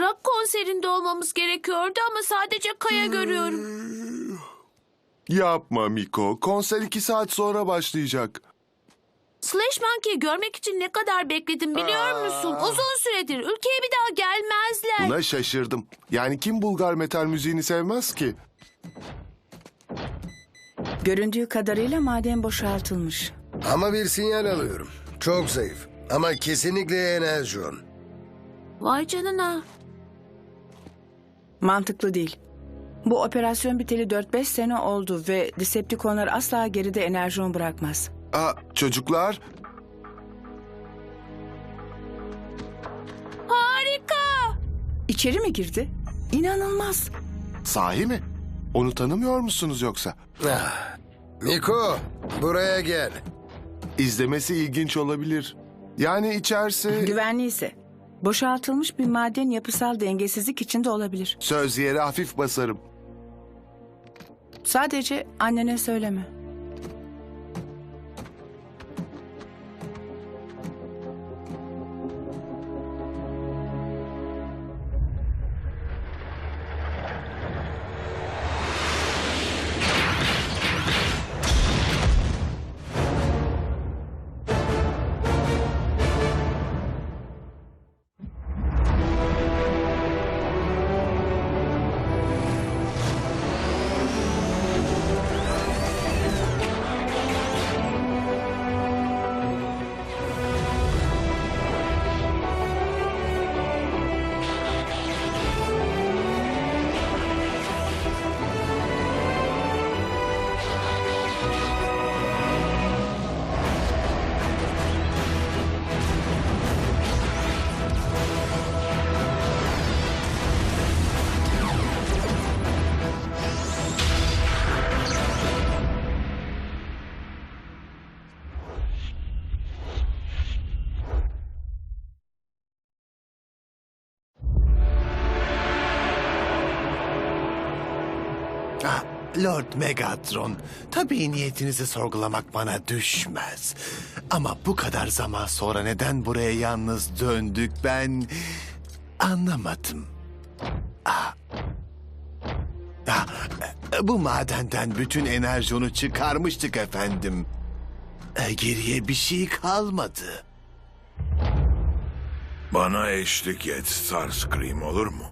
Rock konserinde olmamız gerekiyordu ama sadece Kaya görüyorum. Yapma Miko. Konser iki saat sonra başlayacak. Slash Monkey'i görmek için ne kadar bekledim biliyor musun? Uzun süredir ülkeye bir daha gelmezler. Buna şaşırdım. Yani kim Bulgar metal müziğini sevmez ki? Göründüğü kadarıyla maden boşaltılmış. Ama bir sinyal alıyorum. Çok zayıf. Ama kesinlikle enerjon. Vay canına. Mantıklı değil. Bu operasyon biteli 4-5 sene oldu ve Decepticonlar asla geride enerjon bırakmaz. Aa, çocuklar, Harika. İçeri mi girdi? İnanılmaz. sahi mi? Onu tanımıyor musunuz yoksa? Ah. Miko, buraya gel. İzlemesi ilginç olabilir. Yani içerisi Güvenli ise. Boşaltılmış bir maden yapısal dengesizlik içinde olabilir. söz yere hafif basarım. Sadece annene söyleme. Lord Megatron, tabii niyetinizi sorgulamak bana düşmez. Ama bu kadar zaman sonra neden buraya yalnız döndük ben anlamadım. Ah. Ah, bu madenden bütün enerjonu çıkarmıştık efendim. E, Geriye bir şey kalmadı. Bana eşlik et Starscream olur mu?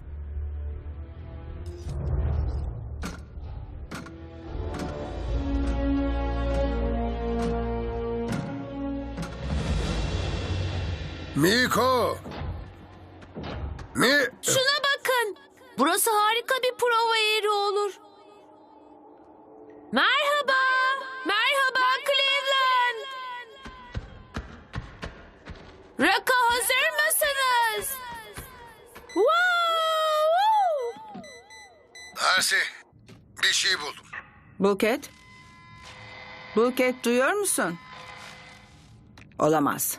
Bulket? Bulket duyuyor musun? Olamaz.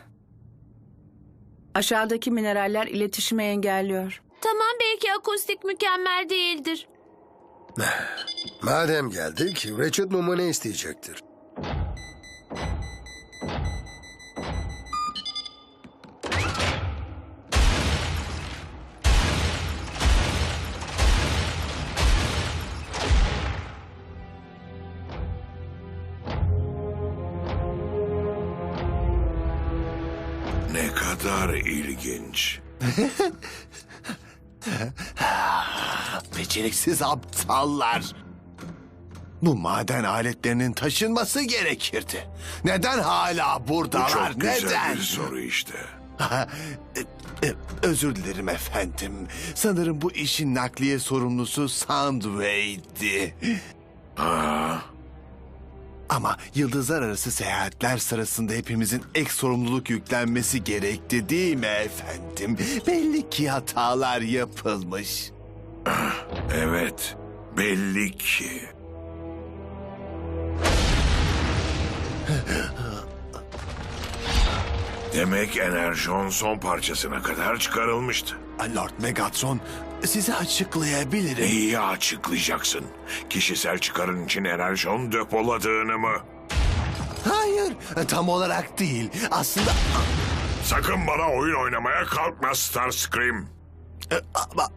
Aşağıdaki mineraller iletişimi engelliyor. Tamam belki akustik mükemmel değildir. Madem geldik, Richard numune isteyecektir. Beceriksiz aptallar. Bu maden aletlerinin taşınması gerekirdi. Neden hala Bu buradalar? çok güzel Neden? bir soru işte. E, e, Özür dilerim efendim. Sanırım bu işin nakliye sorumlusu Soundwave'di. Ha, Ama yıldızlar arası seyahatler sırasında hepimizin ek sorumluluk yüklenmesi gerekti değil mi efendim? Belli ki hatalar yapılmış. evet. Belli ki. Demek enerjon son parçasına kadar çıkarılmıştı. Lord Megatron, size açıklayabilirim. Neyi açıklayacaksın? Kişisel çıkarın için enerjon depoladığını mı? Hayır, tam olarak değil. Aslında... Sakın bana oyun oynamaya kalkma Starscream. Ama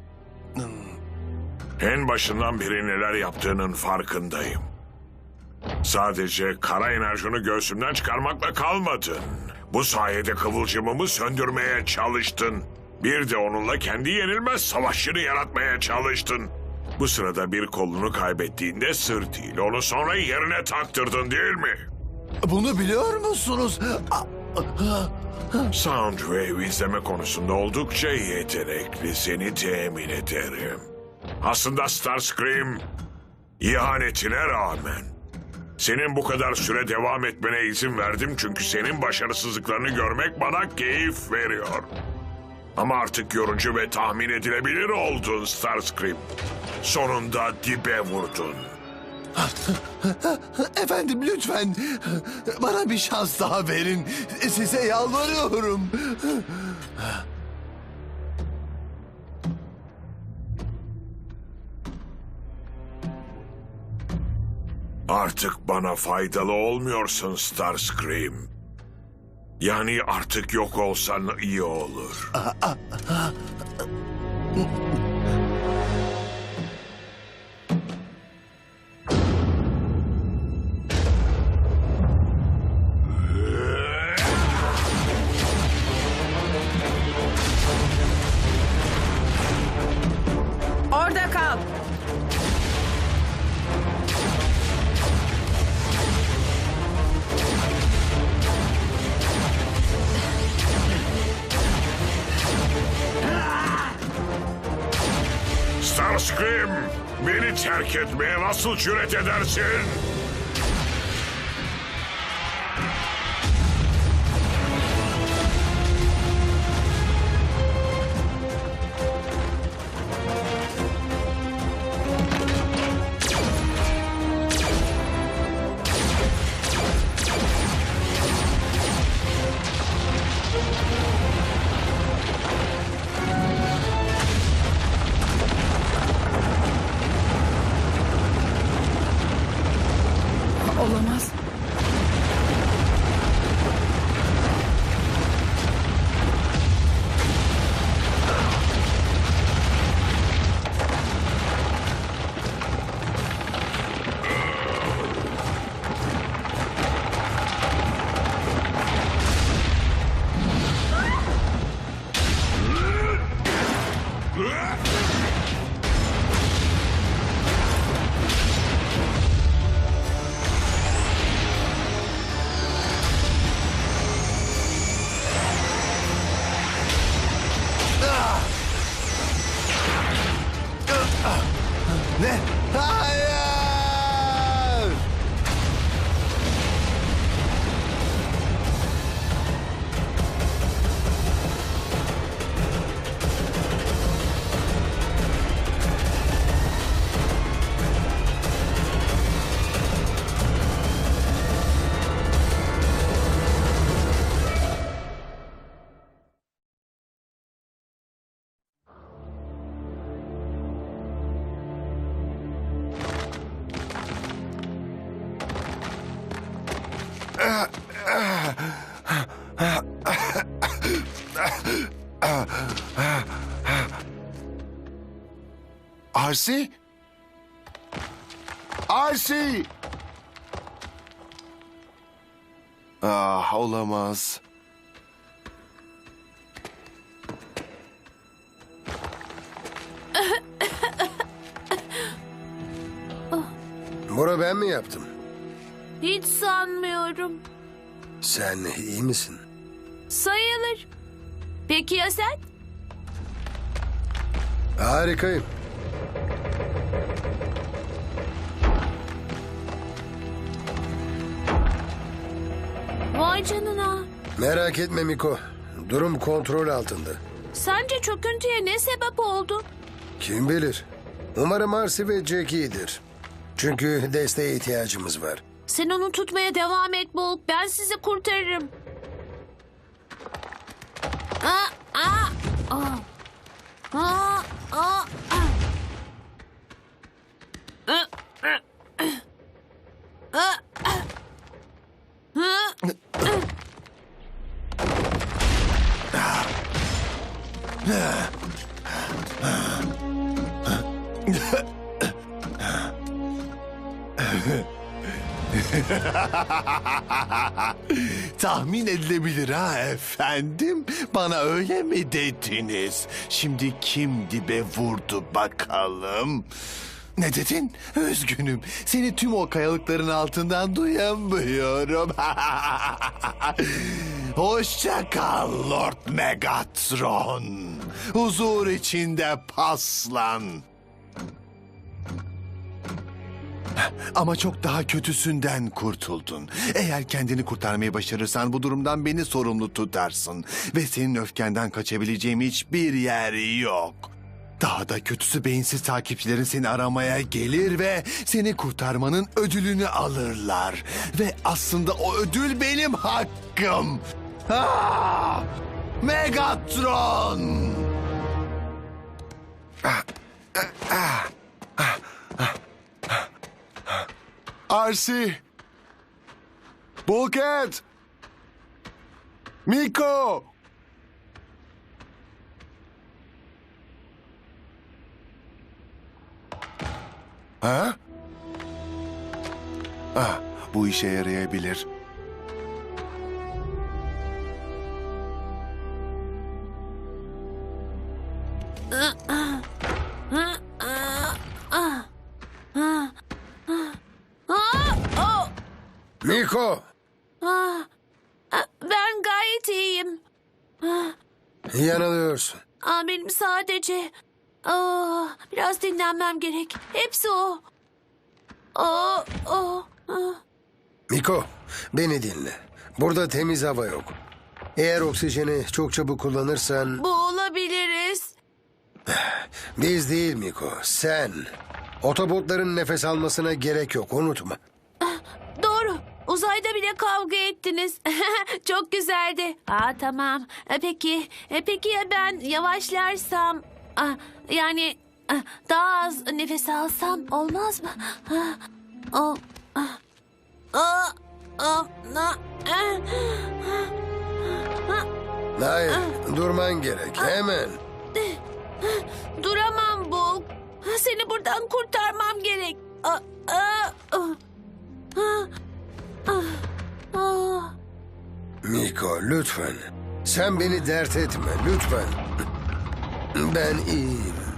En başından beri neler yaptığının farkındayım. Sadece kara enerjini göğsümden çıkarmakla kalmadın. Bu sayede kıvılcımımı söndürmeye çalıştın. Bir de onunla kendi yenilmez savaşçını yaratmaya çalıştın. Bu sırada bir kolunu kaybettiğinde sır değil, onu sonra yerine taktırdın değil mi? bunu biliyor musunuz? Soundwave izleme konusunda oldukça yetenekli seni temin ederim. Aslında Starscream ihanetine rağmen senin bu kadar süre devam etmene izin verdim çünkü senin başarısızlıklarını görmek bana keyif veriyor. Ama artık yorucu ve tahmin edilebilir oldun Starscream. Sonunda dibe vurdun. Efendim lütfen bana bir şans daha verin. Size yalvarıyorum. Artık bana faydalı olmuyorsun Starscream. Yani artık yok olsan iyi olur. Nasıl cüret edersin? Arsi? Arsi! Ah olamaz. Bunu ben mi yaptım? Hiç sanmıyorum. Sen iyi misin? Sayılır. Peki ya sen? Harikayım. Vay canına. Merak etme Miko. Durum kontrol altında. Sence çöküntüye ne sebep oldu? Kim bilir? Umarım Marcy ve Jack iyidir. Çünkü desteğe ihtiyacımız var. Sen onu tutmaya devam et Bulk. Ben sizi kurtarırım. Aa. Aa, aa, aa. Aa, Tahmin edilebilir ha efendim. Bana öyle mi dediniz? Şimdi kim dibe vurdu bakalım? Ne dedin? Üzgünüm. Seni tüm o kayalıkların altından duyamıyorum. Hoşça kal Lord Megatron. Huzur içinde paslan. Ama çok daha kötüsünden kurtuldun. Eğer kendini kurtarmayı başarırsan bu durumdan beni sorumlu tutarsın. Ve senin öfkenden kaçabileceğim hiçbir yer yok. Daha da kötüsü beyinsiz takipçilerin seni aramaya gelir ve seni kurtarmanın ödülünü alırlar. Ve aslında o ödül benim hakkım. Ah! Megatron! Arsi! Bulkhead! Miko! Ha? Ah, bu işe yarayabilir. Yanılıyorsun. Aa, benim sadece aa, biraz dinlenmem gerek. Hepsi o. Aa, aa, aa. Miko, beni dinle. Burada temiz hava yok. Eğer oksijeni çok çabuk kullanırsan Boğulabiliriz. biz değil Miko, sen. Otobotların nefes almasına gerek yok, unutma. Uzayda bile kavga ettiniz. Çok güzeldi. Aa tamam. E, peki, e, peki ya ben yavaşlarsam? Ah, yani ah, daha az nefes alsam olmaz mı? Ah, o, ah, ah, ah, na- ah, Hayır, durman gerek, hemen. Duramam Bulk. Seni buradan kurtarmam gerek. Ah, ah, ah, ah, Miko, lütfen. Sen beni dert etme, lütfen. Ben iyiyim.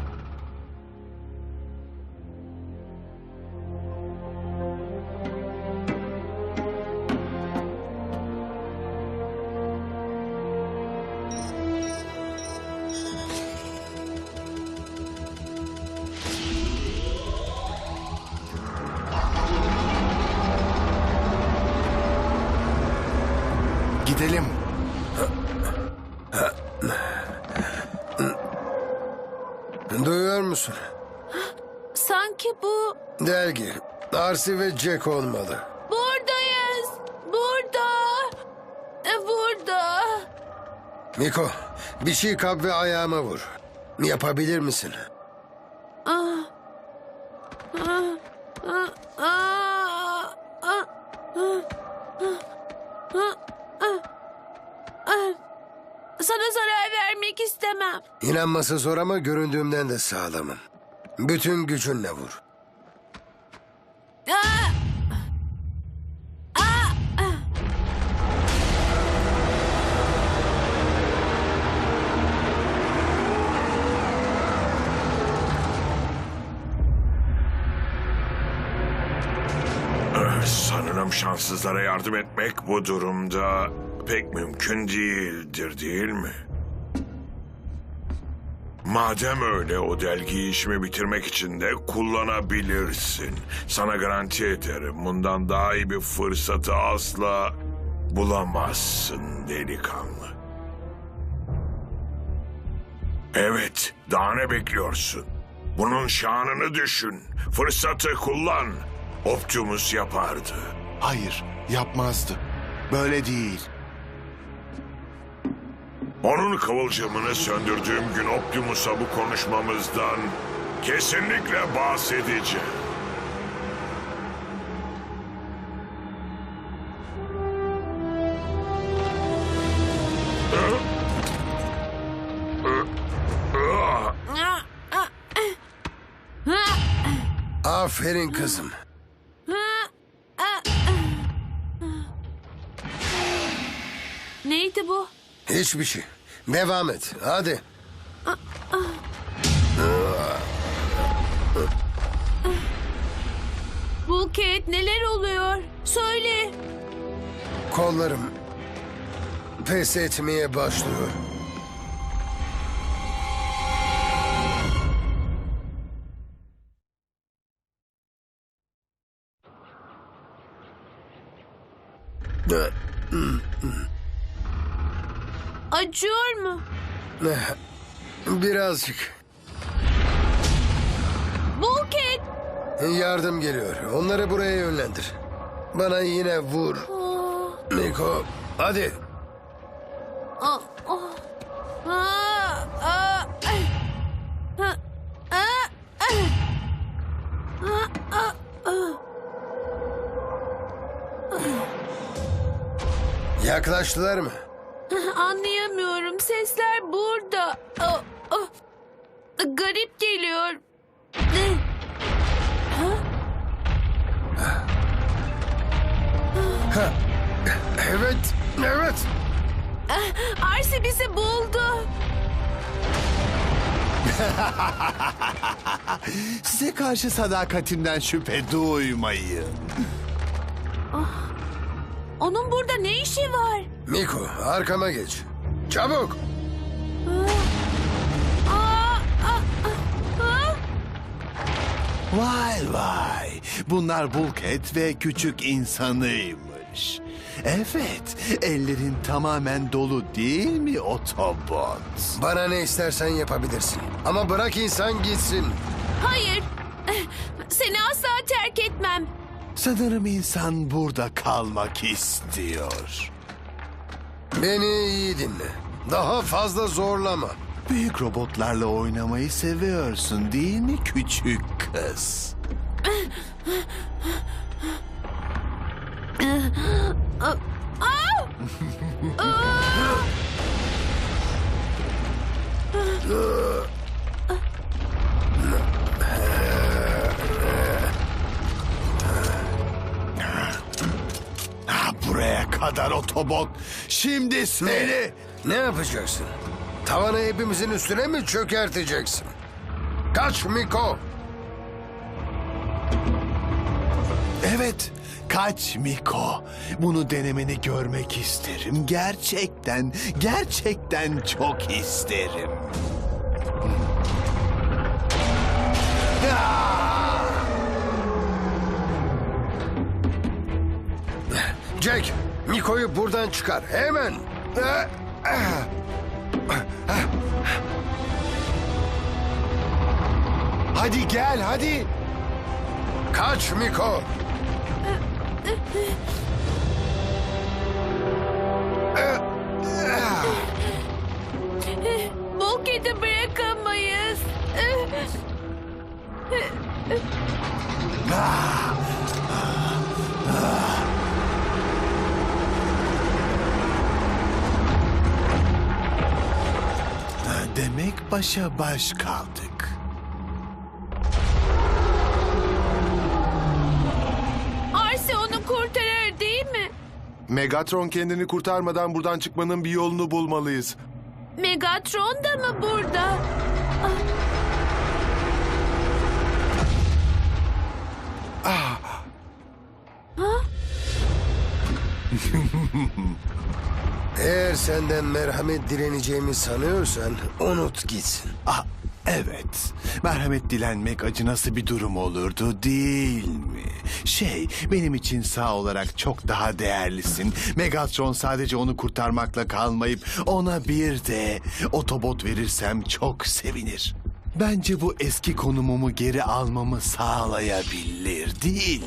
Gidelim. Duyuyor musun? Sanki bu Dergi, Arsi ve Jack olmalı. Buradayız. Burada. E, Burada. Miko, bir şey kap ve ayağıma vur. Yapabilir misin? Aa, aa, aa, aa, aa, aa, aa. Sana zarar vermek istemem. İnanması zor ama göründüğümden de sağlamım. Bütün gücünle vur. Aa! Aa! Sanırım şanssızlara yardım etmek bu durumda pek mümkün değildir değil mi? Madem öyle o delgiyi işimi bitirmek için de kullanabilirsin. Sana garanti ederim bundan daha iyi bir fırsatı asla bulamazsın delikanlı. Evet, daha ne bekliyorsun? Bunun şanını düşün. Fırsatı kullan. Optimus yapardı. Hayır, yapmazdı. Böyle değil. Onun kıvılcımını söndürdüğüm gün Optimus'a bu konuşmamızdan kesinlikle bahsedeceğim. Aferin kızım. Neydi bu? Hiçbir şey. Devam et. Hadi. Bulket neler oluyor? Söyle. Kollarım pes etmeye başlıyor. Acıyor mu? Birazcık. Bulket. Yardım geliyor. Onları buraya yönlendir. Bana yine vur. Hadi. Aa, ah. Aa, aa, ay. Ha, aa, ay. Aa, aa, aa. Yaklaştılar mı? Anlayamıyorum. Sesler burada. Aa, aa. Garip geliyor. Ne? Evet. Evet. Arsi bizi buldu. Size karşı sadakatimden şüphe duymayın. Onun burada ne işi var? Miko arkama geç. Çabuk. Vay vay. Bunlar Bulket ve küçük insanıymış. Evet, ellerin tamamen dolu değil mi Otobot? Bana ne istersen yapabilirsin. Ama bırak insan gitsin. Hayır. Seni asla terk etmem. Sanırım insan burada kalmak istiyor. Beni iyi dinle. Daha fazla zorlama. Büyük robotlarla oynamayı seviyorsun değil mi küçük kız? kadar Otobot. Şimdi seni... Ne yapacaksın? Tavanı hepimizin üstüne mi çökerteceksin? Kaç Miko. Evet, kaç Miko. Bunu denemeni görmek isterim. Gerçekten, gerçekten çok isterim. Jack, Miko'yu buradan çıkar. Hemen. Hadi gel, hadi. Kaç Miko. Bulket'i bırakamayız. Demek başa baş kaldık. Arsi onu kurtarır değil mi? Megatron kendini kurtarmadan buradan çıkmanın bir yolunu bulmalıyız. Megatron da mı burada? Eğer senden merhamet dileneceğimi sanıyorsan unut gitsin. Ah, evet. Merhamet dilenmek acınası bir durum olurdu değil mi? Şey, benim için sağ olarak çok daha değerlisin. Megatron sadece onu kurtarmakla kalmayıp ona bir de otobot verirsem çok sevinir. Bence bu eski konumumu geri almamı sağlayabilir değil mi?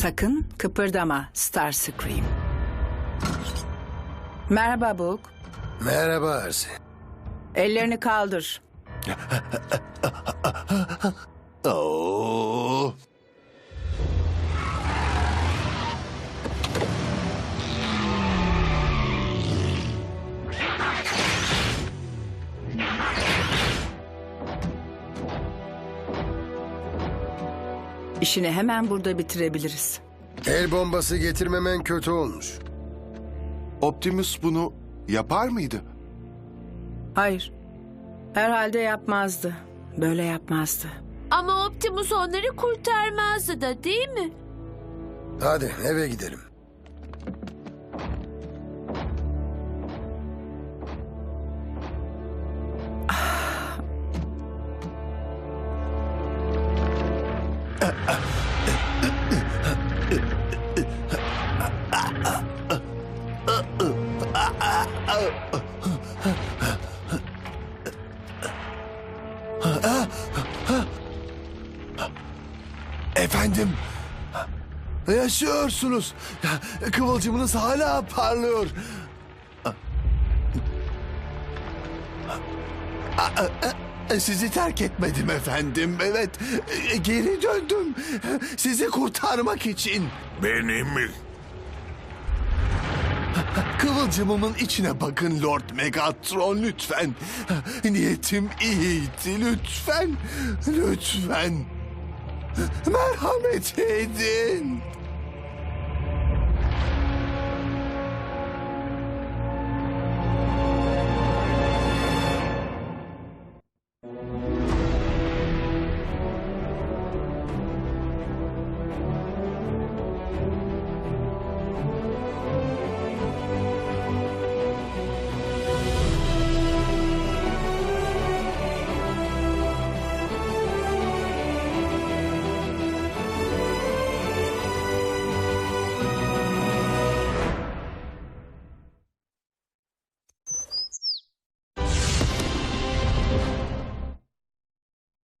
Sakın kıpırdama Starscream. Merhaba Bulk. Merhaba Arsi. Ellerini kaldır. Oo. İşini hemen burada bitirebiliriz. El bombası getirmemen kötü olmuş. Optimus bunu yapar mıydı? Hayır. Herhalde yapmazdı. Böyle yapmazdı. Ama Optimus onları kurtarmazdı da değil mi? Hadi eve gidelim. Efendim, yaşıyorsunuz. Kıvılcımınız hala parlıyor. Sizi terk etmedim efendim. Evet, geri döndüm. Sizi kurtarmak için. Benim mi? Kıvılcımımın içine bakın Lord Megatron lütfen. Niyetim iyiydi lütfen. Lütfen. Merhamet edin.